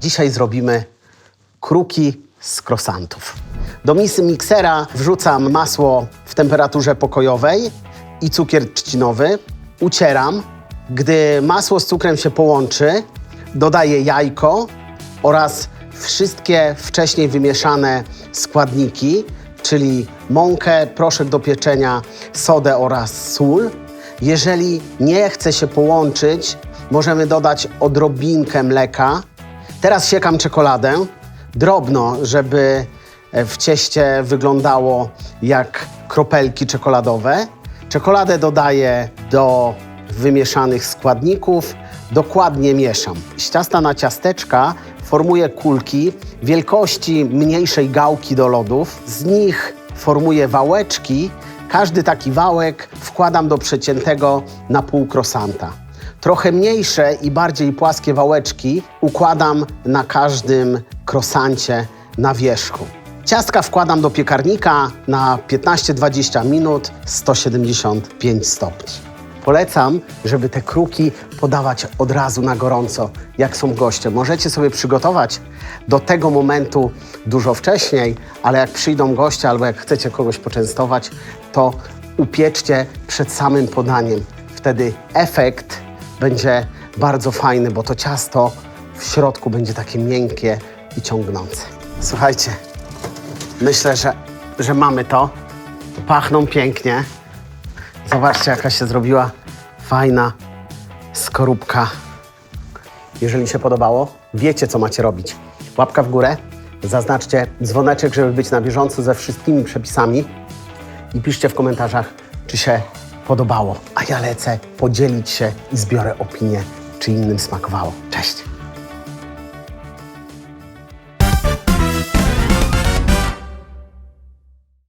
Dzisiaj zrobimy kruki z krosantów. Do misy miksera wrzucam masło w temperaturze pokojowej i cukier trzcinowy. Ucieram. Gdy masło z cukrem się połączy, dodaję jajko oraz wszystkie wcześniej wymieszane składniki, czyli mąkę, proszek do pieczenia, sodę oraz sól. Jeżeli nie chce się połączyć, możemy dodać odrobinkę mleka. Teraz siekam czekoladę drobno, żeby e, w cieście wyglądało jak kropelki czekoladowe. Czekoladę dodaję do wymieszanych składników, dokładnie mieszam. Z ciasta na ciasteczka formuję kulki wielkości mniejszej gałki do lodów. Z nich formuję wałeczki. Każdy taki wałek wkładam do przeciętego na pół krosanta. Trochę mniejsze i bardziej płaskie wałeczki układam na każdym krosancie na wierzchu. Ciastka wkładam do piekarnika na 15-20 minut 175 stopni. Polecam, żeby te kruki podawać od razu na gorąco, jak są goście. Możecie sobie przygotować do tego momentu dużo wcześniej, ale jak przyjdą goście albo jak chcecie kogoś poczęstować, to upieczcie przed samym podaniem. Wtedy efekt będzie bardzo fajny, bo to ciasto w środku będzie takie miękkie i ciągnące. Słuchajcie, myślę, że, że mamy to. Pachną pięknie. Zobaczcie, jaka się zrobiła fajna skorupka. Jeżeli się podobało, wiecie, co macie robić. Łapka w górę, zaznaczcie dzwoneczek, żeby być na bieżąco ze wszystkimi przepisami i piszcie w komentarzach, czy się podobało. A ja lecę podzielić się i zbiorę opinię, czy innym smakowało. Cześć!